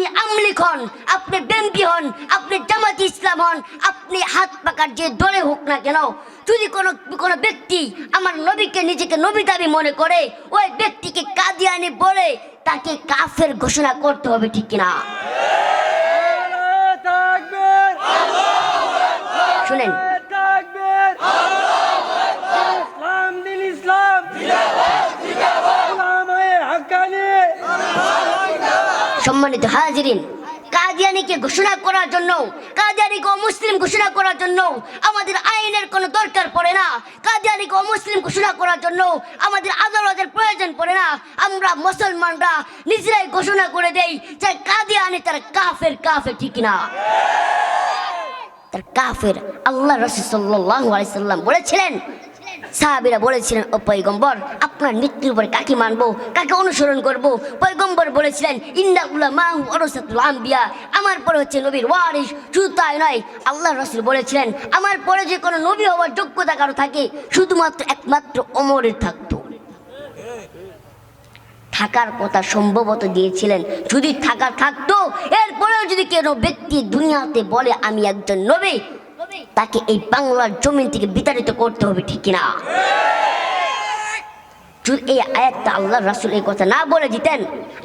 আপনি আমলিক হন আপনি বেম্পি হন আপনি জামাত ইসলাম হন আপনি হাত পাকার যে দলে হোক না কেন যদি কোনো কোনো ব্যক্তি আমার নবীকে নিজেকে নবী দাবি মনে করে ওই ব্যক্তিকে কাদিয়ানি বলে তাকে কাফের ঘোষণা করতে হবে ঠিক কিনা? শুনেন তাকবীর ইসলাম দিন ইসলাম ইসলামে হাক্কানি সম্মানিত হাজিরিন, কাদিয়ানিকে ঘোষণা করার জন্য, কাদিয়ানিকে অমুসলিম ঘোষণা করার জন্য আমাদের আইনের কোনো দরকার পড়ে না। কাদিয়ানিকে অমুসলিম ঘোষণা করার জন্য আমাদের আদালতের প্রয়োজন পড়ে না। আমরা মুসলমানরা নিজেরাই ঘোষণা করে দেই যে কাদিয়ানি তার কাফের কাফের ঠিক না তার কাফের আল্লাহ রসুল সাল্লাল্লাহু আলাইহি বলেছিলেন সাহাবীরা বলেছিলেন, ও পয়গম্বর, আপনার মৃত্যুর পরে কাকে মানবো? কাকে অনুসরণ করব? পৈগম্বর বলেছিলেন, ইন্না উলামাহু ওয়ারাসাতুল আম্বিয়া, আমার পরে হচ্ছে নবীর ওয়ারিস শুধু তাই নয় আল্লাহ রসুল বলেছিলেন, আমার পরে যে কোনো নবী হওয়ার যোগ্যতা কারও থাকে, শুধুমাত্র একমাত্র ওমরের থাকতো। থাকার কথা সম্ভবত দিয়েছিলেন, যদি থাকা থাকতো, এরপরেও যদি কেন ব্যক্তি দুনিয়াতে বলে, আমি একজন নবী তাকে এই বাংলার জমিন থেকে বিতাড়িত করতে হবে, ঠিক কিনা? যদি এই আয়াতটা আল্লাহ রাসুল এই কথা না বলে দিতেন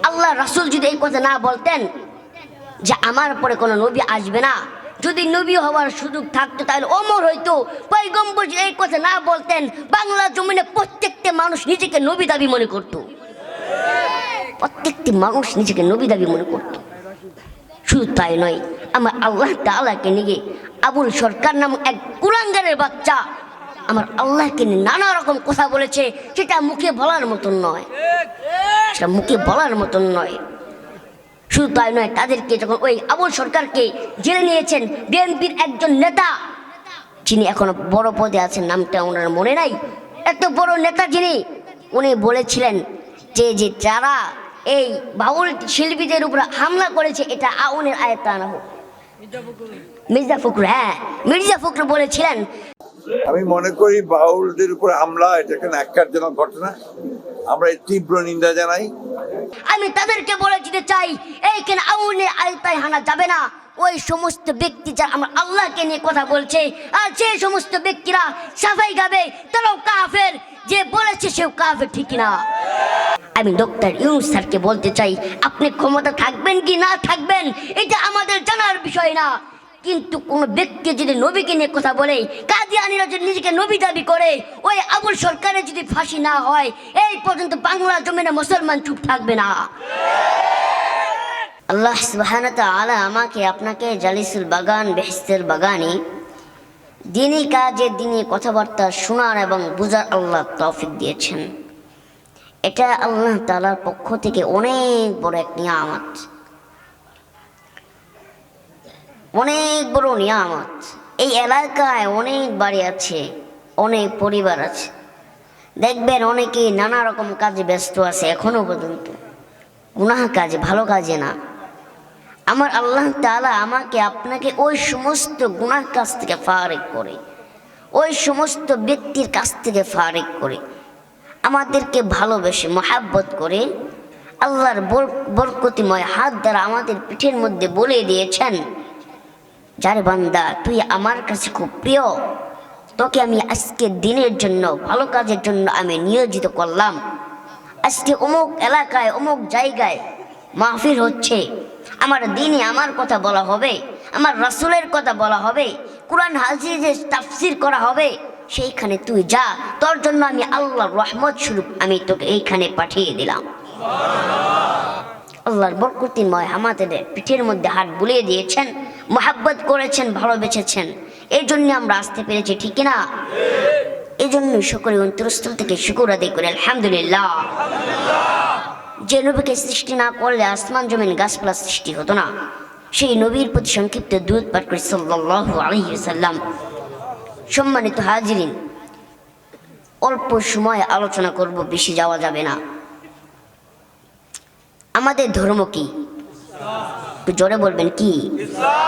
আল্লাহ রাসুল যদি এই কথা না বলতেন, যে আমার পরে কোনো নবী আসবে না, যদি নবী হওয়ার সুযোগ থাকতো, তাহলে অমর হইতো পৈগম্বর এই কথা না বলতেন বাংলা জমিনে প্রত্যেকটা মানুষ নিজেকে নবী দাবি মনে করতো। প্রত্যেকটি মানুষ নিজেকে নবী দাবি মনে করত। শুধু তাই নয়, আমার আল্লাহ তাআলাকে নিয়ে আবুল সরকার নামক এক কুলাঙ্গারের বাচ্চা আমার আল্লাহকে নানা রকম কথা বলেছে, সেটা মুখে বলার মতন নয়। সেটা মুখে বলার মতন নয়। শুধু তাই নয়, তাদেরকে যখন ওই আবুল সরকারকে জেলে নিয়েছেন, বিএনপির একজন নেতা, যিনি এখনও বড় পদে আছেন, নামটা ওনার মনে নাই, এত বড় নেতা যিনি, উনি বলেছিলেন যে যে যারা এই বাউল শিল্পীদের উপর হামলা করেছে, এটা আউনের আয়ত্ত আনা হোক। মির্জা ফখরুল হ্যাঁ মির্জা ফখরুল বলেছিলেন। আমি মনে করি বাউলদের উপর হামলা এটা একটা ন্যাক্কারজনক ঘটনা। আমরা তীব্র নিন্দা জানাই। আমি তাদেরকে বলে দিতে চাই এইখানে আউনের আয়তায় হানা যাবে না। ওই সমস্ত ব্যক্তি যারা আমার আল্লাহকে নিয়ে কথা বলছে আর যে সমস্ত ব্যক্তিরা সাফাই গাবে তারাও কাফের। যে বলেছে সেও কাফের ঠিক না আমি ডক্টর ইউনুস স্যারকে বলতে চাই আপনি ক্ষমতা থাকবেন কি না থাকবেন এটা আমাদের জানার বিষয় না। কিন্তু কোন ব্যক্তি যদি নবীকে নিয়ে কথা বলে, কাদিয়ানিরা যদি নিজেকে নবী দাবি করে, ওই আবুল সরকারের যদি ফাঁসি না হয়, এই পর্যন্ত বাংলা জমিনে মুসলমান চুপ থাকবে না। আল্লাহ সুবহানাহু ওয়া তাআলা আমাকে আপনাকে জালিসুল বাগান বেহেস্তের বাগানে দিনী কাজে, দিনী কথাবার্তা শোনার এবং বোঝার আল্লাহ তৌফিক দিয়েছেন। এটা আল্লাহ তাআলার পক্ষ থেকে অনেক বড় এক নিয়ামত। অনেক বড় নিয়ামত। এই এলাকায় অনেক বাড়ি আছে, অনেক পরিবার আছে। দেখবেন অনেকে নানা রকম কাজে ব্যস্ত আছে এখনও পর্যন্ত। গুনাহ কাজে, ভালো কাজে না। আমার আল্লাহ তাআলা আমাকে আপনাকে ওই সমস্ত গুনাহ কাজ থেকে ফারেক করে, ওই সমস্ত ব্যক্তির কাছ থেকে ফারেক করে, আমাদেরকে ভালোবেসে মহাব্বত করে আল্লাহর বর- বরকতিময় হাত দ্বারা আমাদের পিঠের মধ্যে বলে দিয়েছেন যারে বান্দা, তুই আমার কাছে খুব প্রিয়, তোকে আমি আজকে দিনের জন্য, ভালো কাজের জন্য আমি নিয়োজিত করলাম। আজকে অমুক এলাকায়, অমুক জায়গায় মাহফিল হচ্ছে। আমার দিনে আমার কথা বলা হবে, আমার রাসূলের কথা বলা হবে, কোরআন হাজিজে তাফসির করা হবে। সেইখানে তুই যা, তোর জন্য আমি আল্লাহর রহমত স্বরূপ আমি তোকে এইখানে পাঠিয়ে দিলাম। আল্লাহর বরকতিময় আমাদের পিঠের মধ্যে হাত বুলিয়ে দিয়েছেন। মোহাব্বত করেছেন, ভালোবেসেছেন। এই জন্য আমরা আসতে পেরেছি, ঠিক না এই জন্য সকলে অন্তরস্থল থেকে শুকুর আদায় করে, আলহামদুলিল্লাহ। যে নবীকে সৃষ্টি না করলে আসমান জমিন গাছপালা সৃষ্টি হতো না। সেই নবীর প্রতি সংক্ষিপ্ত দুধ পাঠ করে সাল্লাহ আলহিসাল্লাম সম্মানিত হাজিরিন, অল্প সময় আলোচনা করব, বেশি যাওয়া যাবে না। আমাদের ধর্ম কি? জোরে বলবেন কি? ইসলাম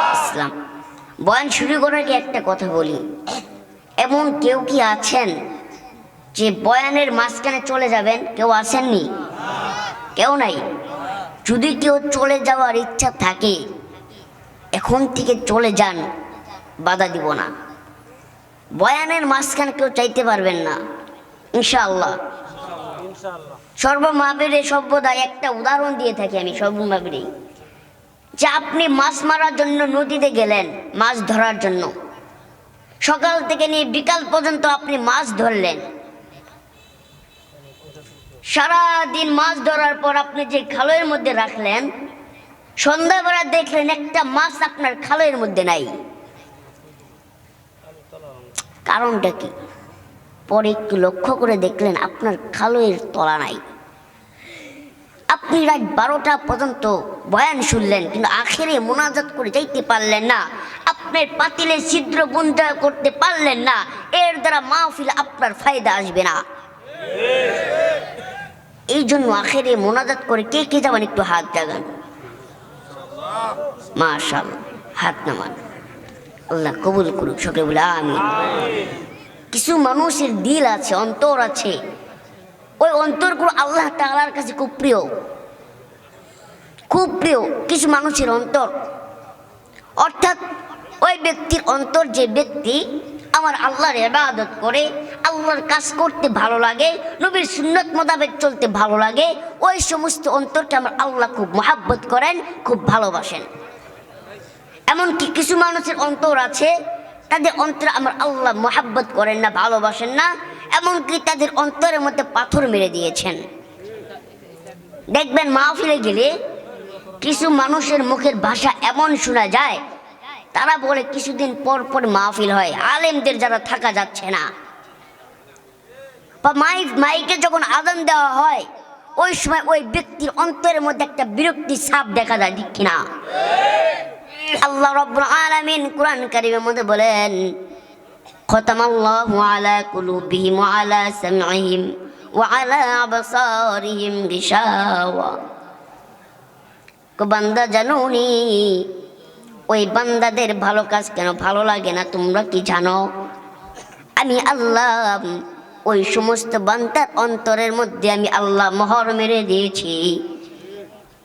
বয়ান শুরু করার আগে একটা কথা বলি। এমন কেউ কি আছেন যে বয়ানের মাঝখানে চলে যাবেন? কেউ আসেননি? কেউ নাই। যদি কেউ চলে যাওয়ার ইচ্ছা থাকে এখন থেকে চলে যান বাধা দিব না। বয়ানের মাঝখানে কেউ চাইতে পারবেন না ইনশাআল্লাহ। সর্বমাবিরে সভ্যতায় একটা উদাহরণ দিয়ে থাকি আমি সর্বমাবিরে যে আপনি মাছ মারার জন্য নদীতে গেলেন, মাছ ধরার জন্য। সকাল থেকে নিয়ে বিকাল পর্যন্ত আপনি মাছ ধরলেন। সারা দিন মাছ ধরার পর আপনি যে খালের মধ্যে রাখলেন, সন্ধ্যাবেলা দেখলেন একটা মাছ আপনার খালের মধ্যে নাই। কারণটা কি? পরে একটু লক্ষ্য করে দেখলেন আপনার খালের তলা নাই। আপনি রাত বারোটা পর্যন্ত বয়ান শুনলেন, কিন্তু আখেরে মোনাজাত করে যাইতে পারলেন না। আপনার পাতিলে ছিদ্র বন্ধ করতে পারলেন না। এর দ্বারা মাহফিল আপনার ফায়দা আসবে না। এই জন্য আখেরে মোনাজাত করে কে কে যাবেন একটু হাত জাগান মাশাল, হাত নামান। আল্লাহ কবুল করুক, সকলে বলে আমি কিছু মানুষের দিল আছে, অন্তর আছে। ওই অন্তরগুলো আল্লাহ তাআলার কাছে খুব প্রিয়। খুব প্রিয় কিছু মানুষের অন্তর। অর্থাৎ ওই ব্যক্তির অন্তর যে ব্যক্তি আমার আল্লাহর ইবাদত করে, আল্লাহর কাজ করতে ভালো লাগে, নবীর সুন্নত মোতাবেক চলতে ভালো লাগে, ওই সমস্ত অন্তরটা আমার আল্লাহ খুব মহাব্বত করেন, খুব ভালোবাসেন। এমনকি কিছু মানুষের অন্তর আছে, তাদের অন্তর আমার আল্লাহ মহাব্বত করেন না, ভালোবাসেন না এমনকি তাদের অন্তরের মধ্যে পাথর মেরে দিয়েছেন। দেখবেন মাহফিলে গেলে কিছু মানুষের মুখের ভাষা এমন শোনা যায়, তারা বলে কিছুদিন পর পর মাহফিল হয়, আলেমদের যারা থাকা যাচ্ছে না। বা মাইক মাইকে যখন আদান দেওয়া হয়, ওই সময় ওই ব্যক্তির অন্তরের মধ্যে একটা বিরক্তি ছাপ দেখা যায়, ঠিক কিনা? আল্লাহ রব্বুল আলামিন কোরআন কারিমের মধ্যে বলেন ختم الله على قلوبهم وعلى سمعهم وعلى أبصارهم غشاوة কো বান্দা জানুনি ওই বান্দাদের ভালো কাজ কেন ভালো লাগে না তোমরা কি জানো আমি আল্লাহ ওই সমস্ত বান্দার অন্তরের মধ্যে আমি আল্লাহ মোহর মেরে দিয়েছি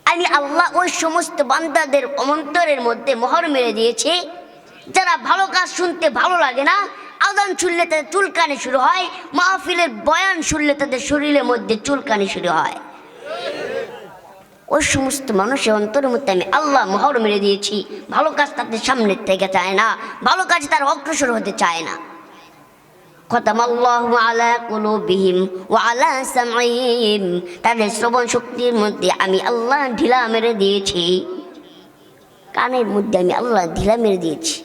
আমি আল্লাহ ওই সমস্ত বান্দাদের অন্তরের মধ্যে মোহর মেরে দিয়েছি যারা ভালো কাজ শুনতে ভালো লাগে না আদান শুনলে তাদের চুলকানি শুরু হয়, মাহফিলের বয়ান শুনলে তাদের শরীরের মধ্যে চুলকানি শুরু হয়। ওই সমস্ত মানুষের অন্তরের মধ্যে আমি আল্লাহ মোহর মেরে দিয়েছি, ভালো কাজ তাদের সামনের থেকে চায় না, ভালো কাজে তারা অগ্রসর হতে চায় না। আল্লাহ তাদের শ্রবণ শক্তির মধ্যে আমি আল্লাহ ঢিলা মেরে দিয়েছি। কানের মধ্যে আমি আল্লাহ ঢিলা মেরে দিয়েছি।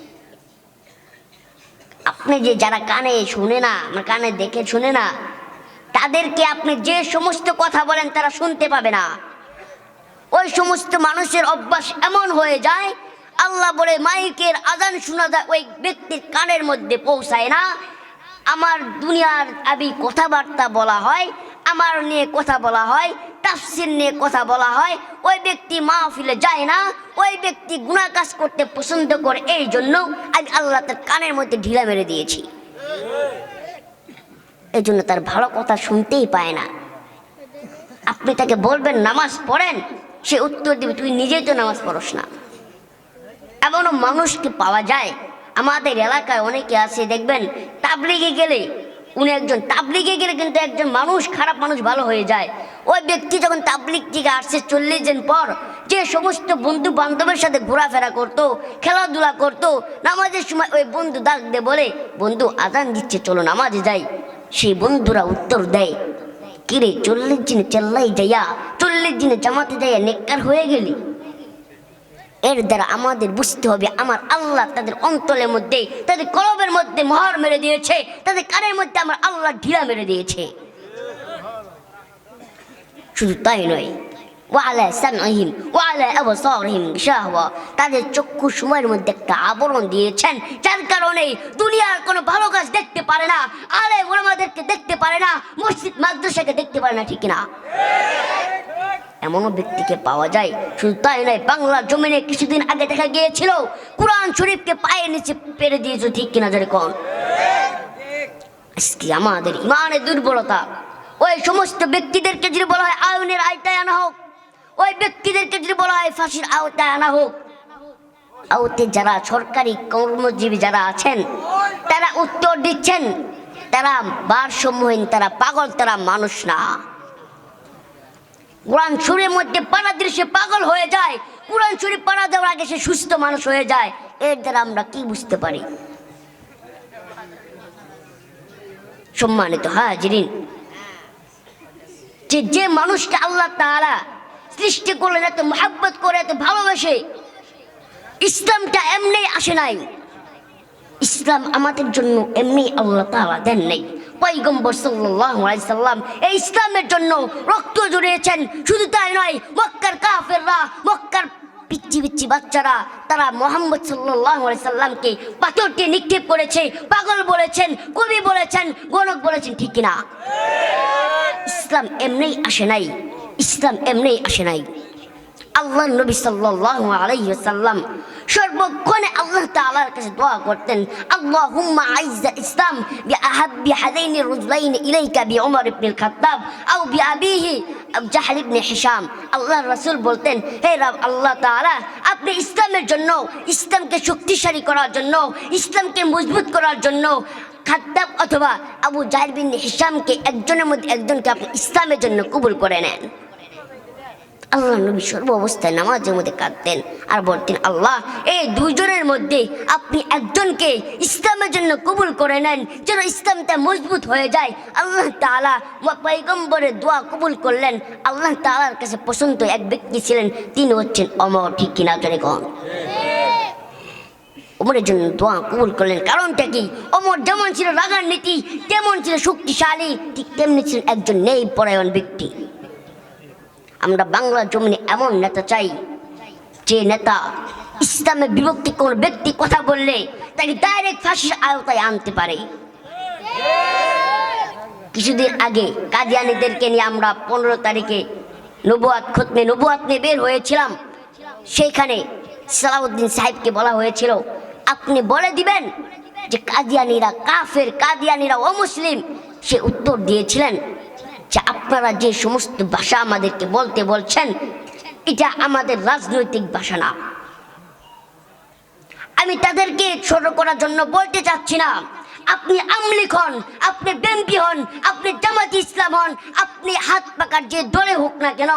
আপনি যে যারা কানে শুনে না, আমার কানে দেখে শুনে না, তাদেরকে আপনি যে সমস্ত কথা বলেন তারা শুনতে পাবে না। ওই সমস্ত মানুষের অভ্যাস এমন হয়ে যায়, আল্লাহ বলে, মাইকের আজান শোনা যায়, ওই ব্যক্তির কানের মধ্যে পৌঁছায় না। আমার দুনিয়ার আবি কথাবার্তা বলা হয় আমার নিয়ে কথা বলা হয়, তাফসির নিয়ে কথা বলা হয়, ওই ব্যক্তি মাহফিলে যায় না, ওই ব্যক্তি গুণা কাজ করতে পছন্দ করে, এই জন্য আমি আল্লাহ তার কানের মধ্যে ঢিলা মেরে দিয়েছি। এই জন্য তার ভালো কথা শুনতেই পায় না। আপনি তাকে বলবেন, নামাজ পড়েন? সে উত্তর দিবে, তুই নিজেই তো নামাজ পড়স না। এমনও মানুষকে পাওয়া যায়? আমাদের এলাকায় অনেকে আছে, দেখবেন, তাবলিগে গেলে উনি একজন তাবলিগে গেলে কিন্তু একজন মানুষ, খারাপ মানুষ ভালো হয়ে যায়। ওই ব্যক্তি যখন তাবলিগ থেকে আসছে চল্লিশ দিন পর, যে সমস্ত বন্ধু বান্ধবের সাথে ঘোরাফেরা করতো, খেলাধুলা করতো, নামাজের সময় ওই বন্ধু ডাক দে বলে, বন্ধু, আজান দিচ্ছে, চলো নামাজে যাই। সেই বন্ধুরা উত্তর দেয়, কিরে, চল্লিশ দিনে চেল্লাই যাইয়া, চল্লিশ দিনে জামাতে যাইয়া নেককার হয়ে গেলি? এর দ্বারা আমাদের বুঝতে হবে, আমার আল্লাহ তাদের অন্তলের মধ্যে তাদের কলবের মধ্যে মহর মেরে দিয়েছে, তাদের কানের মধ্যে আমার আল্লাহ ঢিলা মেরে দিয়েছে। শুধু তাই নয় ওয়ালা সামহিম ওয়ালা আবসারহিম শাহওয়া তাদের চক্ষু সময়ের মধ্যে একটা আবরণ দিয়েছেন, যার কারণে দুনিয়ার কোনো ভালো কাজ দেখতে পারে না আলে ওলামাদেরকে দেখতে পারে না, মসজিদ, মাদ্রাসাকে দেখতে পারে না, ঠিক না এমনও ব্যক্তিকে পাওয়া যায় শুধু তাই নয় বাংলার জমিনে কিছুদিন আগে দেখা গিয়েছিল, কোরআন শরীফকে পায়ে নিচে পেরে দিয়েছে, ঠিক কিনা যারে কন আজকে আমাদের ইমানের দুর্বলতা, ওই সমস্ত ব্যক্তিদেরকে যদি বলা হয় আয়নের আয়টায় আনা হোক ওই ব্যক্তিদেরকে যদি বলা হয় ফাঁসির আওতায় আনা হোক আওতে যারা সরকারি কর্মজীবী যারা আছেন, তারা উত্তর দিচ্ছেন, তারা ভারসাম্যহীন, তারা পাগল, তারা মানুষ না। কোরআন শরীরের মধ্যে পাড়া দিলে সে পাগল হয়ে যায়, কোরআন শরীফ পাড়া দেওয়ার আগে সে সুস্থ মানুষ হয়ে যায়, এর দ্বারা আমরা কি বুঝতে পারি? সম্মানিত হাজিরিন, যে যে মানুষটা আল্লাহ তাআলা সৃষ্টি করলেন, এত মহাব্বত করে, এত ভালোবাসে। ইসলামটা এমনি আসে নাই। ইসলাম আমাদের জন্য এমনি আল্লাহ তাআলা দেন নাই। আলাইহি সাল্লাম এই ইসলামের জন্য রক্ত জড়িয়েছেন। শুধু তাই নয়, মক্কার কাফেররা, মক্কার পিচ্ছি পিচ্ছি বাচ্চারা, তারা মোহাম্মদ আলাইহি সাল্লামকে পাথরটি নিক্ষেপ করেছে, পাগল বলেছেন, কবি বলেছেন, গণক বলেছেন, ঠিক কিনা? ইসলাম এমনি আসে নাই। ইসলাম এমনি আসে নাই। আল্লাহ নবী সাল্লাল্লাহু আলাইহি ওয়াসাল্লাম সর্বক্ষণে আল্লাহ তাআলার কাছে দোয়া করতেন, আল্লাহুম্মা ইসলাম হাদাইনি ইলাইকা বিউমর ইবনে খাত্তাব আও বিআবিহি জাহল ইবনে হিশাম। আল্লাহ রাসূল বলতেন, হে রব, আল্লাহ তাআলা, আপনি ইসলামের জন্য, ইসলামকে শক্তিশালী করার জন্য, ইসলামকে মজবুত করার জন্য খাত্তাব অথবা আবু জাহল বিন হিশামকে একজনের মধ্যে একজনকে আপনি ইসলামের জন্য কবুল করে নেন। আল্লাহ নবী সর্ব অবস্থায় নামাজের মধ্যে কাঁদতেন। আর বলতেন, আল্লাহ, এই দুজনের মধ্যে আপনি একজনকে ইসলামের জন্য কবুল করে নেন, যেন ইসলামটা মজবুত হয়ে যায়। আল্লাহ তালা পৈগম্বরের দোয়া কবুল করলেন। আল্লাহ তাআলার কাছে পছন্দ এক ব্যক্তি ছিলেন, তিনি হচ্ছেন অমর, ঠিক কিনা জনে কন? ওমরের জন্য দোয়া কবুল করলেন। কারণটা কি? অমর যেমন ছিল রাগার নীতি তেমন ছিল শক্তিশালী, ঠিক তেমনি ছিলেন একজন নেই পরায়ণ ব্যক্তি। আমরা বাংলা জমিনে এমন নেতা চাই, যে নেতা ইসলামের বিভক্তি কোন ব্যক্তি কথা বললে তাকে ডাইরেক্ট ফাঁসির আওতায় আনতে পারে। কিছুদিন আগে কাদিয়ানিদেরকে নিয়ে আমরা পনেরো তারিখে নবুয়াত খতমে নবুয়াত নিয়ে বের হয়েছিলাম। সেইখানে সালাউদ্দিন সাহেবকে বলা হয়েছিল, আপনি বলে দিবেন যে কাদিয়ানিরা কাফের, কাদিয়ানিরা অমুসলিম। সে উত্তর দিয়েছিলেন। যে আপনারা যে সমস্ত ভাষা আমাদেরকে বলতে বলছেন, এটা আমাদের রাজনৈতিক ভাষা না। আমি তাদেরকে ছোট করার জন্য বলতে চাচ্ছি না। আপনি আমলিক হন, আপনি বেম্পি হন, আপনি জামাত ইসলাম হন, আপনি হাত পাকার যে দলে হোক না কেন,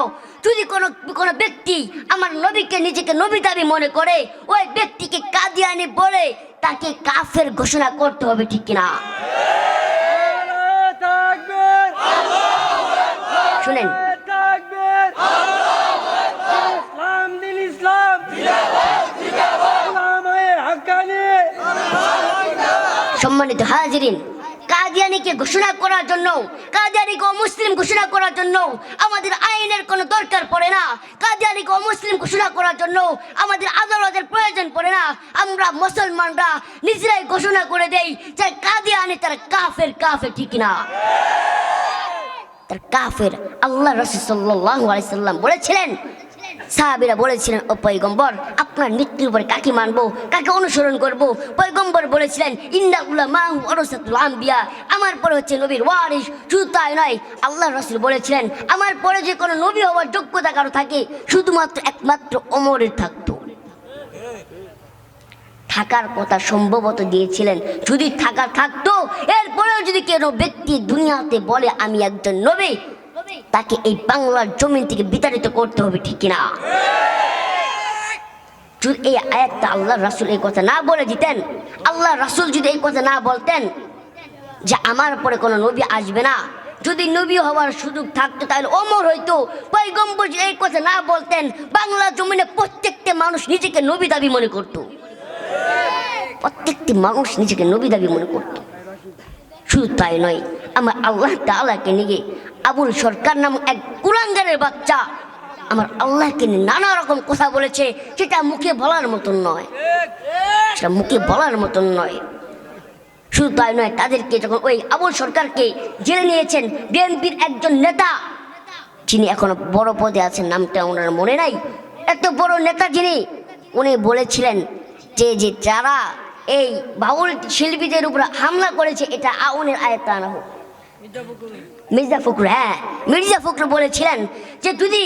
যদি কোনো কোনো ব্যক্তি আমার নবীকে নিজেকে নবী দাবি মনে করে, ওই ব্যক্তিকে কাঁদিয়ে কাদিয়ানি বলে তাকে কাফের ঘোষণা করতে হবে ঠিক কিনা? শুনেন। সম্মানিত হাজিরিন কাদিয়ানিকে ঘোষণা করার জন্য কাদিয়ানিকে অমুসলিম ঘোষণা করার জন্য আমাদের আইনের কোনো দরকার পড়ে না। কাদিয়ানিকে অমুসলিম ঘোষণা করার জন্য আমাদের আদালতের প্রয়োজন পড়ে না। আমরা মুসলমানরা নিজেরাই ঘোষণা করে দেই যে কাদিয়ানি তার কাফের কাফের ঠিক না তার কাফের আল্লাহ রসুল সাল্লাল্লাহু আলাইহি বলেছিলেন, সাহাবীরা বলেছিলেন, ও পয়গম্বর, আপনার মৃত্যুর পরে কাকে মানবো, কাকে অনুসরণ করব? পয়গম্বর বলেছিলেন, ইন্না উলামাহু ওয়ারাসাতুল আম্বিয়া আমার পরে হচ্ছে নবীর ওয়ারিস শুধু তাই নয়। আল্লাহ রসুল বলেছিলেন, আমার পরে যে কোনো নবী হওয়ার যোগ্যতা কারও থাকে, শুধুমাত্র একমাত্র অমরের থাকতো। থাকার কথা সম্ভবত দিয়েছিলেন। যদি থাকা থাকতো, এরপরেও যদি কোনো ব্যক্তি দুনিয়াতে বলে, আমি একজন নবী, তাকে এই বাংলার জমিন থেকে বিতাড়িত করতে হবে, ঠিক কিনা? যদি এই আয়াতটা আল্লাহ রাসুল এই কথা না বলে দিতেন, আল্লাহ রাসুল যদি এই কথা না বলতেন, যে আমার পরে কোনো নবী আসবে না, যদি নবী হওয়ার সুযোগ থাকতো, তাহলে অমর হইতো। পৈগম্বর যদি এই কথা না বলতেন বাংলা জমিনে প্রত্যেকটা মানুষ নিজেকে নবী দাবি মনে করতো। প্রত্যেকটি মানুষ নিজেকে নবী দাবি মনে করত। শুধু তাই নয়, আমার আল্লাহ তাআলাকে নিয়ে আবুল সরকার নাম এক কুলাঙ্গারের বাচ্চা আমার আল্লাহকে নিয়ে নানা রকম কথা বলেছে, সেটা মুখে বলার মতন নয়। সেটা মুখে বলার মতন নয়। শুধু তাই নয়, তাদেরকে যখন ওই আবুল সরকারকে জেলে নিয়েছেন, বিএনপির একজন নেতা, যিনি এখনও বড় পদে আছেন, নামটা ওনার মনে নাই, এত বড় নেতা যিনি, উনি বলেছিলেন যে যে যারা এই বাউল শিল্পীদের উপর হামলা করেছে এটা আউনের আয়ত্তা আনা হোক। মির্জা ফখরুল। হ্যাঁ। মির্জা ফখরুল বলেছিলেন যে যদি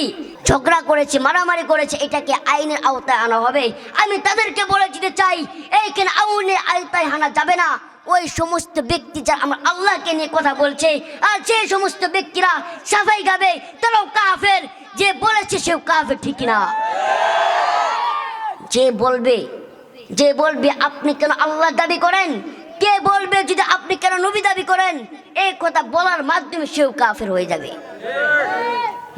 ঝগড়া করেছে মারামারি করেছে এটাকে আইনের আওতায় আনা হবে। আমি তাদেরকে বলে দিতে চাই এইখানে আউনের আওতায় আনা যাবে না। ওই সমস্ত ব্যক্তি যারা আমার আল্লাহকে নিয়ে কথা বলছে আর যে সমস্ত ব্যক্তিরা সাফাই গাবে তারাও কাফের। যে বলেছে সেও কাফের ঠিক না যে বলবে যে বলবে, আপনি কেন আল্লাহ দাবি করেন? কে বলবে, যদি আপনি কেন নবী দাবি করেন? এই কথা বলার মাধ্যমে সেও কাফের হয়ে যাবে।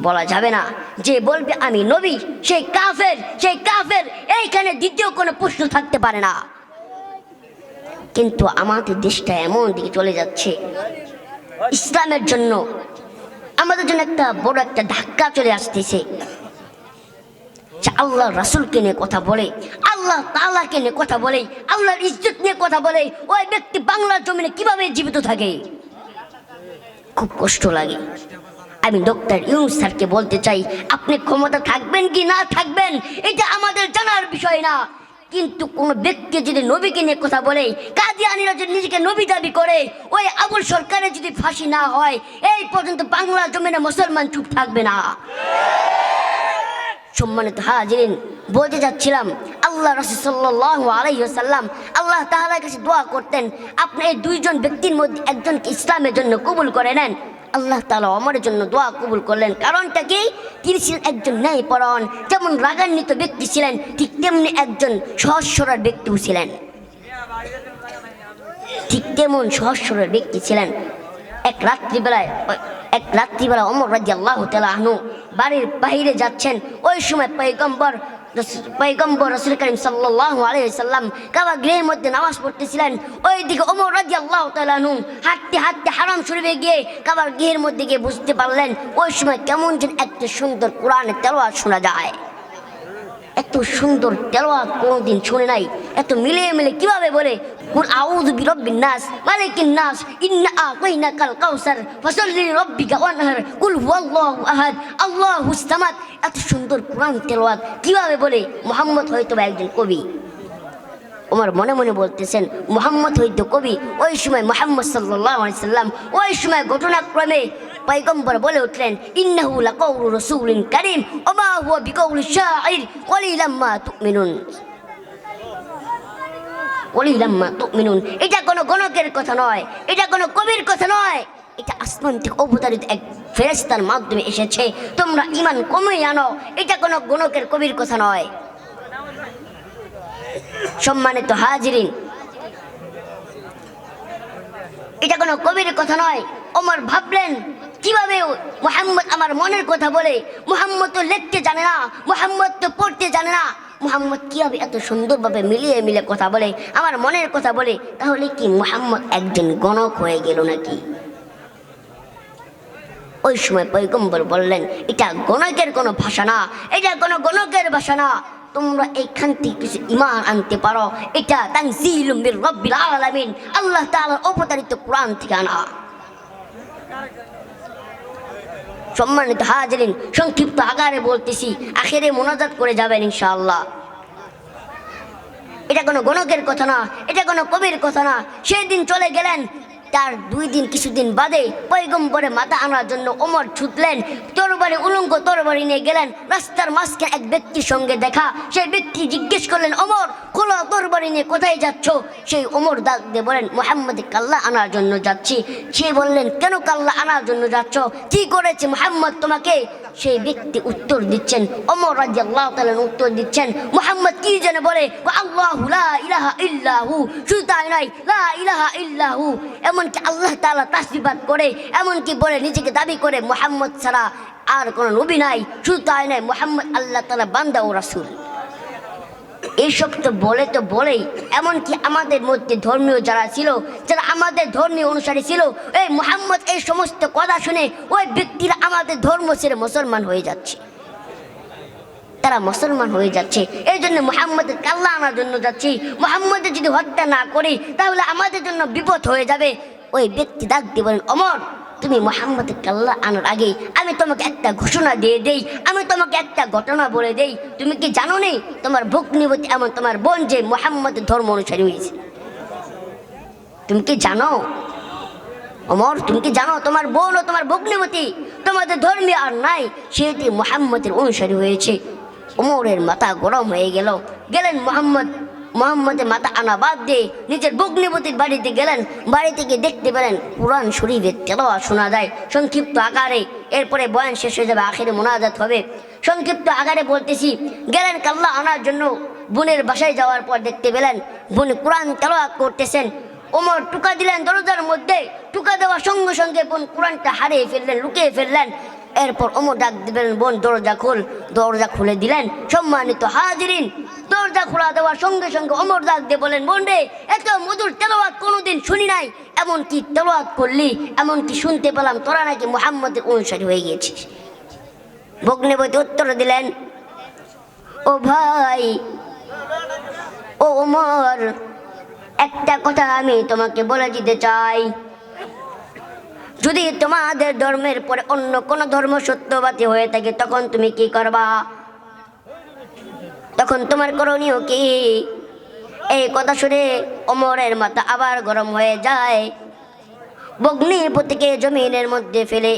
বলা যাবে না যে বলবে, আমি নবী সেই কাফের সেই কাফের। এইখানে দ্বিতীয় কোনো প্রশ্ন থাকতে পারে না। কিন্তু আমাদের দেশটা এমন দিকে চলে যাচ্ছে। ইসলামের জন্য আমাদের জন্য একটা বড় একটা ধাক্কা চলে আসতেছে। আল্লাহ রাসুলকে নিয়ে কথা বলে, আল্লাহ তালাকে নিয়ে কথা বলে, আল্লাহর ইজ্জত নিয়ে কথা বলে, ওই ব্যক্তি বাংলার জমিনে কীভাবে জীবিত থাকে? খুব কষ্ট লাগে। আমি ডক্টর ইউনুস স্যারকে বলতে চাই, আপনি ক্ষমতা থাকবেন কি না থাকবেন, এটা আমাদের জানার বিষয় না। কিন্তু কোন ব্যক্তি যদি নবীকে নিয়ে কথা বলে, কাদিয়ানিরা যদি নিজেকে নবী দাবি করে, ওই আবুল সরকারের যদি ফাঁসি না হয়, এই পর্যন্ত বাংলা জমিনে মুসলমান চুপ থাকবে না। সম্মানিত হাজিরিন, বলতে যাচ্ছিলাম, আল্লাহ রসুল্লাহ আলাইসাল্লাম আল্লাহ তাহার কাছে দোয়া করতেন, আপনি এই দুইজন ব্যক্তির মধ্যে একজনকে ইসলামের জন্য কবুল করে নেন। আল্লাহ তালা অমরের জন্য দোয়া কবুল করলেন। কারণটা কি? তিনি ছিলেন একজন ন্যায় পরায়ণ যেমন রাগান্বিত ব্যক্তি ছিলেন, ঠিক তেমনি একজন সহজ সরল ব্যক্তিও ছিলেন। ঠিক তেমন সহজ সরল ব্যক্তি ছিলেন। এক রাত্রিবেলায়, এক রাত্রিবেলা অমর রাজি আল্লাহ আহনু বাড়ির বাহিরে যাচ্ছেন। ওই সময় পৈগম্বর পৈগম্বর রসুল করিম সাল্লাহ আলাইসাল্লাম কাবা গৃহের মধ্যে নামাজ পড়তেছিলেন। ওইদিকে অমর রাজি আল্লাহ তালু হাঁটতে হাঁটতে হারাম শরীফে গিয়ে কাবার গৃহের মধ্যে গিয়ে বুঝতে পারলেন, ওই সময় কেমন যেন একটা সুন্দর কোরআনে তেলোয়ার শোনা যায়। এত সুন্দর তেলোয়াত কোনোদিন শুনে নাই। এত মিলে মিলে কীভাবে বলে, কুল আউযু বিরাব্বিন নাস, মালিকিন নাস, ইন্না আতাইনাকাল কাউসার, ফাসাল্লি লিরাব্বিকা ওয়ানহার, কুল হুয়াল্লাহু আহাদ আল্লাহুস সামাদ। এত সুন্দর কোরআন তেলাওয়াত কীভাবে বলে, মোহাম্মদ হয়তো একজন কবি। ওমর মনে মনে বলতেছেন, মোহাম্মদ হইতো কবি। ওই সময় মোহাম্মদ সাল্লাহ সাল্লাম ওই সময় ঘটনাক্রমে পয়গম্বর বলে উঠলেন, ইন্নাহু লাকাউলু রাসূলিন কারীম, ওমা হুয়া বিকাউলি শাইর কলিলাম মা তুমিনুন। কলিলাম মা তুমিনুন। এটা কোনো গণকের কথা নয়, এটা কোনো কবির কথা নয়। এটা আসমান থেকে অবতারিত এক ফেরেস্তার মাধ্যমে এসেছে। তোমরা ইমান কমে আনো, এটা কোনো গণকের কবির কথা নয়। সম্মানিত হাজিরিন, এটা কোনো কবির কথা নয়। ওমর ভাবলেন কীভাবে মোহাম্মদ আমার মনের কথা বলে? মোহাম্মদ তো লিখতে জানে না, মোহাম্মদ তো পড়তে জানে না। মোহাম্মদ কীভাবে এত সুন্দরভাবে মিলিয়ে মিলে কথা বলে, আমার মনের কথা বলে? তাহলে কি মোহাম্মদ একজন গণক হয়ে গেল নাকি? ওই সময় পৈগম্বর বললেন, এটা গণকের কোনো ভাষা না, এটা কোনো গণকের ভাষা না। তোমরা এখান থেকে কিছু ইমান আনতে পারো। এটা তানজিলুম মির রব্বিল আলামিন। আল্লাহ তাআলার অবতারিত কোরআন থেকে আনা। সম্মানিত হাজরিন, সংক্ষিপ্ত আকারে বলতেছি, আখেরে মোনাজাত করে যাবেন ইনশাল্লাহ এটা কোনো গণকের কথা না, এটা কোনো কবির কথা না। সেই দিন চলে গেলেন তার দুই দিন কিছুদিন বাদে পৈগম্বরে মাথা আনার জন্য ওমর ছুটলেন। তরবারি উলঙ্গ তরবারি নিয়ে গেলেন। রাস্তার মাঝখানে এক ব্যক্তির সঙ্গে দেখা। সেই ব্যক্তি জিজ্ঞেস করলেন, ওমর, খোলা তরবারি নিয়ে কোথায় যাচ্ছ? সেই ওমর ডাক দিয়ে বলেন, মোহাম্মদ কাল্লা আনার জন্য যাচ্ছি। সে বললেন, কেন কাল্লা আনার জন্য যাচ্ছ? কি করেছে মোহাম্মদ তোমাকে? সেই ব্যক্তি উত্তর দিচ্ছেন অমর রাজি আল্লাহ তালেন উত্তর দিচ্ছেন, মোহাম্মদ কি যেন বলে, আল্লাহ ইলাহা ইল্লাহু, শুধু তাই নয়, লা ইলাহা ইল্লাহু। এমনকি আল্লাহ তালা তাসবিবাদ করে, এমনকি বলে নিজেকে দাবি করে, মোহাম্মদ ছাড়া আর কোনো নবী নাই, শুধু তাই নয়, মোহাম্মদ আল্লাহ তালা বান্দা ও রাসূল। এইসব তো বলে তো বলেই, এমনকি আমাদের মধ্যে ধর্মীয় যারা ছিল, যারা আমাদের ধর্মীয় অনুসারী ছিল, এই মোহাম্মদ এই সমস্ত কথা শুনে ওই ব্যক্তিরা আমাদের ধর্ম ছেড়ে মুসলমান হয়ে যাচ্ছে। তারা মুসলমান হয়ে যাচ্ছে। এই জন্য মোহাম্মদের কাল্লা আনার জন্য যাচ্ছি। মোহাম্মদের যদি হত্যা না করি, তাহলে আমাদের জন্য বিপদ হয়ে যাবে। ওই ব্যক্তি ডাক দিয়ে বলেন, অমর, তুমি মোহাম্মদের কাল্লা আনার আগে আমি তোমাকে একটা ঘোষণা দিয়ে দেই, আমি তোমাকে একটা ঘটনা বলে দেই। তুমি কি জানো নি তোমার ভগ্নিবতী এমন তোমার বোন যে মোহাম্মদের ধর্ম অনুসারী হয়েছে। তুমি কি জানো? অমর, তুমি কি জানো? তোমার বোন ও তোমার ভগ্নিবতী তোমাদের ধর্মে আর নাই সেটি মোহাম্মদের অনুসারী হয়েছে। ওমরের মাথা গরম হয়ে গেল। গেলেন মোহাম্মদ। মোহাম্মদের মাথা আনা বাদ দিয়ে নিজের ভগ্নিবতীর বাড়িতে গেলেন। বাড়ি থেকে দেখতে পেলেন কোরআন শরীফের তেলাওয়া শোনা যায় সংক্ষিপ্ত আকারে। এরপরে বয়ান শেষ হয়ে যাবে, আখেরে মোনাজাত হবে। সংক্ষিপ্ত আকারে বলতেছি, গেলেন কাল্লা আনার জন্য বোনের বাসায় যাওয়ার পর দেখতে পেলেন বোন কোরআন তেলাওয়া করতেছেন। ওমর টুকা দিলেন দরজার মধ্যে। টুকা দেওয়ার সঙ্গে সঙ্গে বোন কোরআনটা হারিয়ে ফেললেন, লুকিয়ে ফেললেন। এরপর অমর ডাক দিবেন বোন, দরজা খোল। দরজা খুলে দিলেন সম্মানিত হাজিরিন। দরজা খোলা দেওয়ার সঙ্গে সঙ্গে অমর ডাক দিয়ে বলেন বোন রে, এত মধুর তেলাওয়াত কোনোদিন শুনি নাই। এমন কি তেলাওয়াত করলি এমন কি শুনতে পেলাম, তোরা নাকি মোহাম্মদের অনুসারী হয়ে গিয়েছিস। ভগ্নেবতী উত্তর দিলেন, ও ভাই, ও ওমর, একটা কথা আমি তোমাকে বলে দিতে চাই। যদি তোমাদের ধর্মের পরে অন্য কোন ধর্ম সত্যবাদী হয়ে থাকে, তখন তুমি কি করবা? তখন তোমার করণীয় কি? এই কথা শুনে অমরের মাথা আবার গরম হয়ে যায়। বগ্নিপতিকে জমিনের মধ্যে ফেলে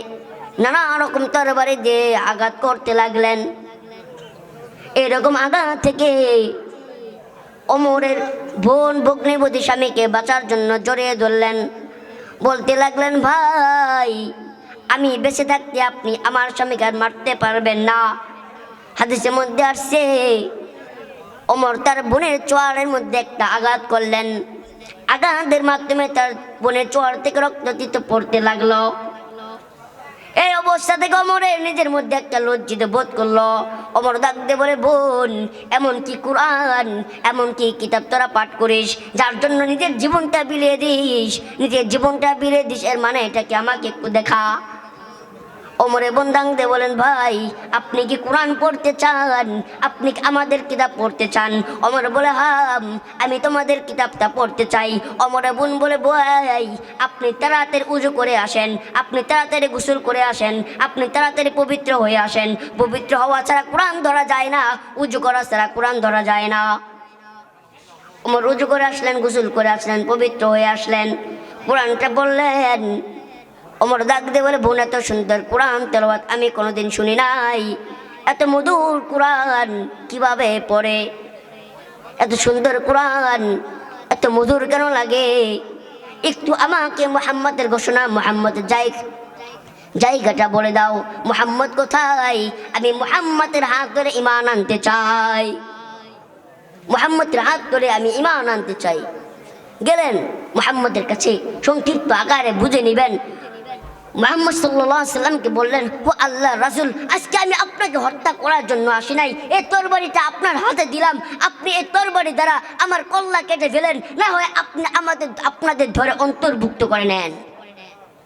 নানা রকম তরবারি দিয়ে আঘাত করতে লাগলেন। এরকম আঘাত থেকে অমরের বোন ভগ্নিপতি স্বামীকে বাঁচার জন্য জড়িয়ে ধরলেন। বলতে লাগলেন, ভাই, আমি বেঁচে থাকতে আপনি আমার স্বামীকে আর মারতে পারবেন না। হাদিসের মধ্যে আসছে অমর তার বোনের চোয়ারের মধ্যে একটা আঘাত করলেন। আঘাতের মাধ্যমে তার বোনের চোয়ার থেকে রক্তচিত পড়তে লাগল। এই অবস্থা থেকে অমরে নিজের মধ্যে একটা লজ্জিত বোধ করল। অমর ডাকতে বলে, বোন এমন কি কোরআন এমন কি কিতাব তোরা পাঠ করিস, যার জন্য নিজের জীবনটা বিলিয়ে দিস, নিজের জীবনটা বিলিয়ে দিস, এর মানে এটা কি আমাকে একটু দেখা? ওমরে বন্দাংদে বলেন, ভাই, আপনি কি কোরআন পড়তে চান? আপনি কি আমাদের কিতাব পড়তে চান? অমর বলে, হাম, আমি তোমাদের কিতাবটা পড়তে চাই। অমরে বোন বলে, ভাই, আপনি তাড়াতাড়ি উজু করে আসেন, আপনি তাড়াতাড়ি গোসল করে আসেন, আপনি তাড়াতাড়ি পবিত্র হয়ে আসেন। পবিত্র হওয়া ছাড়া কোরআন ধরা যায় না, উজু করা ছাড়া কোরআন ধরা যায় না। ওমর উজু করে আসলেন, গোসল করে আসলেন, পবিত্র হয়ে আসলেন। কোরআনটা বললেন ওমর দাগ দিয়ে বলে, বোন, এত সুন্দর কোরআন তেলাওয়াত আমি কোনোদিন শুনি নাই। এত মধুর কোরআন কীভাবে পড়ে? এত সুন্দর কোরআন, এত মধুর কেন লাগে? একটু আমাকে মোহাম্মদের ঘোষণা মোহাম্মদের যাই জায়গাটা বলে দাও। মোহাম্মদ কোথায়? আমি মোহাম্মদের হাত ধরে ইমান আনতে চাই। মোহাম্মদের হাত ধরে আমি ইমান আনতে চাই। গেলেন, মোহাম্মদের কাছে সংক্ষিপ্ত আকারে বুঝে নেবেন। মোহাম্মদ সাল্লাহ সাল্লামকে বললেন, ও আল্লাহ রাসুল, আজকে আমি আপনাকে হত্যা করার জন্য আসি নাই। এই তরবারিটা আপনার হাতে দিলাম। আপনি এই তরবারি দ্বারা আমার কল্লা কেটে ফেলেন। না হয় আপনি আমাদের, আপনাদের ধরে অন্তর্ভুক্ত করে নেন।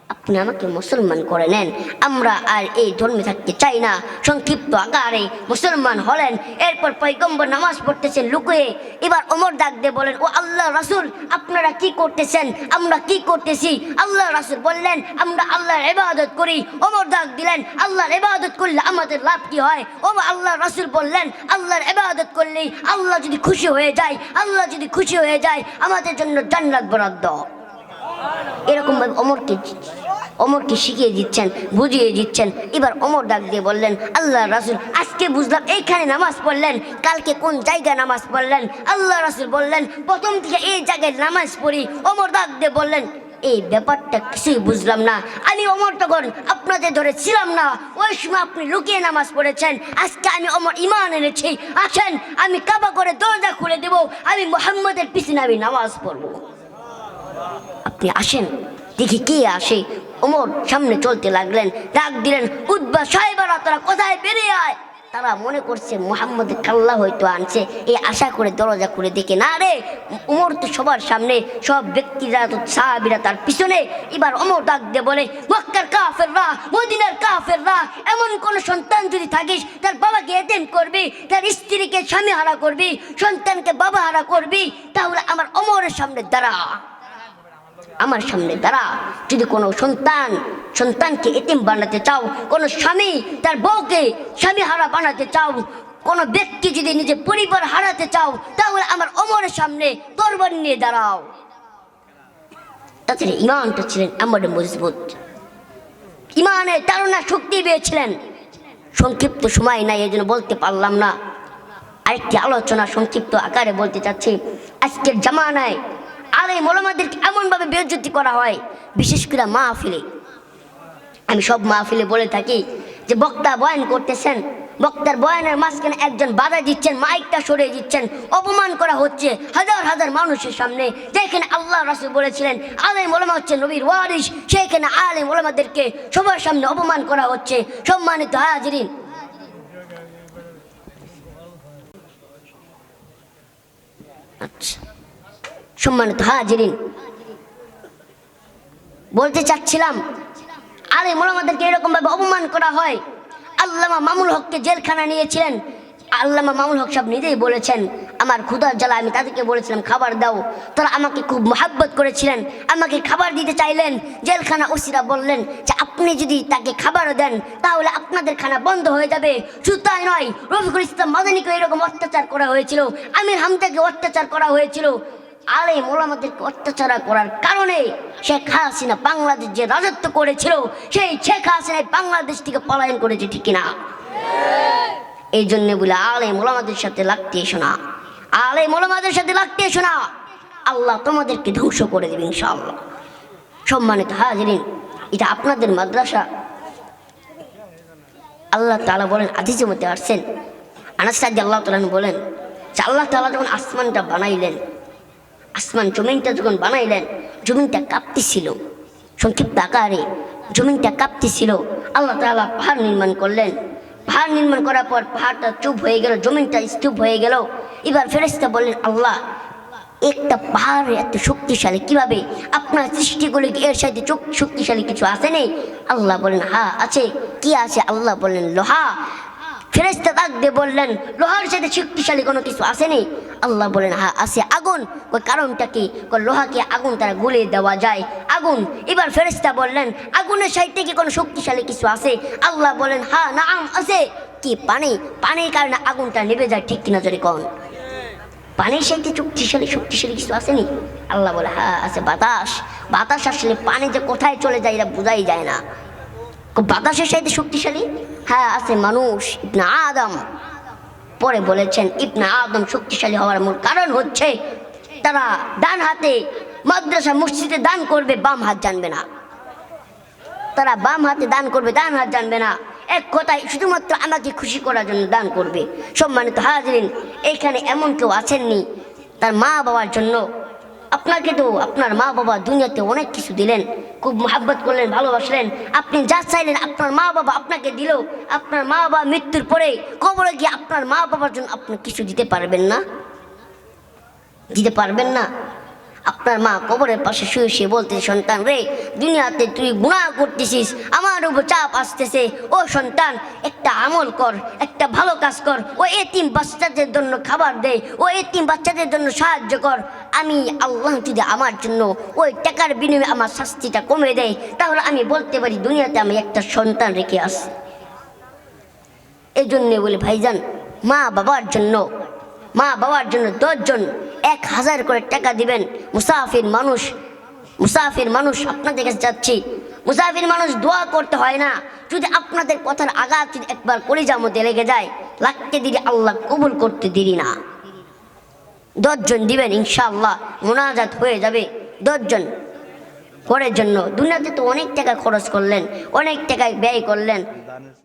আপনি আমাকে মুসলমান করে নেন আমরা আর এই ধর্মে থাকতে চাই না। সংক্ষিপ্ত আকারে মুসলমান হলেন। এরপর পৈগম্বর নামাজ পড়তেছেন লুকিয়ে। এবার ওমর ডাক দিয়ে বলেন, ও আল্লাহ রাসুল, আপনারা কি করতেছেন? আমরা কি করতেছি? আল্লাহ রাসুল বললেন, আমরা আল্লাহর ইবাদত করি। ওমর ডাক দিলেন, আল্লাহর ইবাদত করলে আমাদের লাভ কি হয়? ও আল্লাহ রাসুল বললেন, আল্লাহর ইবাদত করলেই আল্লাহ যদি খুশি হয়ে যায়, আল্লাহ যদি খুশি হয়ে যায়, আমাদের জন্য জান্নাত বরাদ্দ। এরকম ভাবে অমরকে অমরকে শিখিয়ে দিচ্ছেন, বুঝিয়ে দিচ্ছেন। এবার অমর ডাক দিয়ে বললেন আল্লাহ রাসুল, আজকে বুঝলাম, এইখানে নামাজ পড়লেন, কালকে কোন জায়গায় নামাজ পড়লেন? আল্লাহ রাসুল বললেন, প্রথম থেকে এই জায়গায় নামাজ পড়ি। অমর ডাক দিয়ে বললেন, এই ব্যাপারটা কিছুই বুঝলাম না। আমি অমর তখন আপনাদের ধরে ছিলাম না। ওই সময় আপনি লুকিয়ে নামাজ পড়েছেন। আজকে আমি অমর ইমান এনেছি। আসেন, আমি কাবা করে দরজা খুলে দেব। আমি মোহাম্মদের পিছনে আমি নামাজ পড়ব। আপনি আসেন। দেখি কে আসে। ওমর সামনে চলতে লাগলেন। ডাক দিলেন, উদ্বা সাহেবারা তারা কোথায় বেরিয়ে আয়? তারা মনে করছে মোহাম্মদ কাল্লা হয়তো আনছে। এই আশা করে দরজা খুলে দেখে, না রে ওমর তো সবার সামনে, সব ব্যক্তিরা তো সাহাবিরা তার পিছনে। এবার ওমর ডাক দিয়ে বলে মক্কার কাফেররা, মদিনার কাফেররা, এমন কোন সন্তান যদি থাকিস, তার বাবাকে এতেম করবি, তার স্ত্রীকে স্বামী হারা করবি, সন্তানকে বাবা হারা করবি, তাহলে আমার অমরের সামনে দাঁড়া। আমার সামনে দাঁড়া। যদি কোনো সন্তান, সন্তানকে এতিম বানাতে চাও, কোনো স্বামী তার বউকে স্বামী হারা বানাতে চাও, কোনো ব্যক্তি যদি নিজের পরিবার হারাতে চাও, তাহলে আমার অমরের সামনে তরবারি নিয়ে দাঁড়াও। তাছাড়া ইমানটা ছিলেন আমার মজবুত। ইমানের তারা শক্তি পেয়েছিলেন। সংক্ষিপ্ত সময় নাই এই জন্য বলতে পারলাম না। আরেকটি আলোচনা সংক্ষিপ্ত আকারে বলতে চাচ্ছি। আজকের জামানায় আলে মোলামাদেরকে এমনভাবে বেজ্জতি করা হয়, বিশেষ করে মাহফিলে। আমি সব মাহফিলে বলে থাকি যে, বক্তা বয়ান করতেছেন, বক্তার বয়ানের মাঝখানে একজন বাধা দিচ্ছেন, মাইকটা সরিয়ে দিচ্ছেন, অপমান করা হচ্ছে হাজার হাজার মানুষের সামনে। যেখানে আল্লাহ রাসুল বলেছিলেন, আলেম ওলামা হচ্ছে নবীর ওয়ারিস সেখানে আলেম ওলামাদেরকে সবার সামনে অপমান করা হচ্ছে। সম্মানিত হাজিরিন। আচ্ছা। সম্মানিত হাজিরিন। বলতে চাচ্ছিলাম, আরে মোলামাদেরকে এরকম ভাবে অপমান করা হয়। আল্লামা মামুল হককে জেলখানা নিয়েছিলেন। আল্লামা মামুল হক সাহেব নিজেই বলেছেন, আমার ক্ষুধার জ্বালা, আমি তাদেরকে বলেছিলাম, খাবার দাও। তারা আমাকে খুব মহাব্বত করেছিলেন, আমাকে খাবার দিতে চাইলেন। জেলখানা ওসিরা বললেন যে, আপনি যদি তাকে খাবার দেন, তাহলে আপনাদের খানা বন্ধ হয়ে যাবে। শুধু নয়, রফিকুল ইসলাম মাদানিকে এরকম অত্যাচার করা হয়েছিল, আমির হামদাকে অত্যাচার করা হয়েছিল। আলে মোলামাদেরকে অত্যাচার করার কারণে শেখ হাসিনা বাংলাদেশ যে রাজত্ব করেছিল, সেই শেখ হাসিনা বাংলাদেশ থেকে পলায়ন করেছে, ঠিক কিনা? এই জন্য বলে আলে মোলামাদের সাথে লাগতে এসো না। আলে মোলামাদের সাথে লাগতে এসো না। আল্লাহ তোমাদেরকে ধ্বংস করে দেবে, ইনশাআল্লাহ। সম্মানিত হাজিরিন, এটা আপনাদের মাদ্রাসা। আল্লাহ তাআলা বলেন আদিজের মধ্যে আসছেন আনাসাদি আল্লাহ তাআলা বলেন আল্লাহ তালা যখন আসমানটা বানাইলেন আসমান জমিনটা যখন বানাইলেন, জমিনটা কাঁপতেছিল। সংক্ষিপ্ত আকারে জমিনটা কাঁপতেছিল। আল্লাহ তাআলা পাহাড় নির্মাণ করলেন। পাহাড় নির্মাণ করার পর পাহাড়টা চুপ হয়ে গেল, জমিনটা স্তূপ হয়ে গেল। এবার ফেরেস্তা বললেন, আল্লাহ, একটা পাহাড় এত শক্তিশালী কীভাবে? আপনার সৃষ্টিগুলি এর সাথে শক্তিশালী কিছু আছে নেই? আল্লাহ বলেন হা আছে। কি আছে? আল্লাহ বললেন, লোহা। ফেরেস্তা ডাক দিয়ে বললেন, লোহার সাথে শক্তিশালী কোনো কিছু আসেনি? আল্লাহ বলেন হ্যাঁ আছে আগুন। ওই কারণটা কি? লোহাকে আগুন তারা গুলিয়ে দেওয়া যায়। আগুন। এবার ফেরেস্তা বললেন, আগুনের সাইডে কি কোনো শক্তিশালী কিছু আছে? আল্লাহ বলেন হ্যাঁ না আম আছে। কি, পানি? পানির কারণে আগুনটা নেবে যায়, ঠিক কিনা জোরে কন? পানির সাথে শক্তিশালী শক্তিশালী কিছু আসেনি? আল্লাহ বলে হ্যাঁ আছে বাতাস। বাতাস আসলে পানি যে কোথায় চলে যায় এটা বোঝাই যায় না। বাতাসের সাথে শক্তিশালী? হ্যাঁ আছে মানুষ, ইবনা আদম। পরে বলেছেন, ইবনা আদম শক্তিশালী হওয়ার মূল কারণ হচ্ছে তারা ডান হাতে মাদ্রাসা মসজিদে দান করবে, বাম হাত জানবে না। তারা বাম হাতে দান করবে, ডান হাত জানবে না। এক কথায়, শুধুমাত্র আমাকে খুশি করার জন্য দান করবে। সম্মানিত হাজরিন এইখানে এমন কেউ আছেননি, তার মা বাবার জন্য আপনাকে তো আপনার মা বাবা দুনিয়াতে অনেক কিছু দিলেন। খুব মহাব্বত করলেন, ভালোবাসলেন। আপনি যা চাইলেন আপনার মা বাবা আপনাকে দিল আপনার মা বাবা মৃত্যুর পরে কবরে গিয়ে আপনার মা বাবার জন্য আপনি কিছু দিতে পারবেন না? দিতে পারবেন না? আপনার মা কবরের পাশে শুয়ে শুয়ে বলতে সন্তান রে, দুনিয়াতে তুই গুণা করতেছিস, আমার উপর চাপ আসতেছে। ও সন্তান, একটা আমল কর, একটা ভালো কাজ কর, ও এ এতিম বাচ্চাদের জন্য খাবার দে, ও এ এতিম বাচ্চাদের জন্য সাহায্য কর। আমি আল্লাহ যদি আমার জন্য ওই টাকার বিনিময়ে আমার শাস্তিটা কমে দেয়, তাহলে আমি বলতে পারি দুনিয়াতে আমি একটা সন্তান রেখে আসি এই জন্যে বলে, ভাইজান মা বাবার জন্য মা বাবার জন্য দশজন এক হাজার করে টাকা দিবেন। মুসাফির মানুষ মুসাফির মানুষ আপনাদের কাছে যাচ্ছি। মুসাফির মানুষ দোয়া করতে হয় না। যদি আপনাদের কথার আঘাত যদি একবার কলিজার মধ্যে লেগে যায়, লাগতে দিলে আল্লাহ কবুল করতে দিলি না। দশজন দিবেন, ইনশাআল্লাহ মোনাজাত হয়ে যাবে। দশজন। পরের জন্য, দুনিয়াতে তো অনেক টাকা খরচ করলেন, অনেক টাকায় ব্যয় করলেন।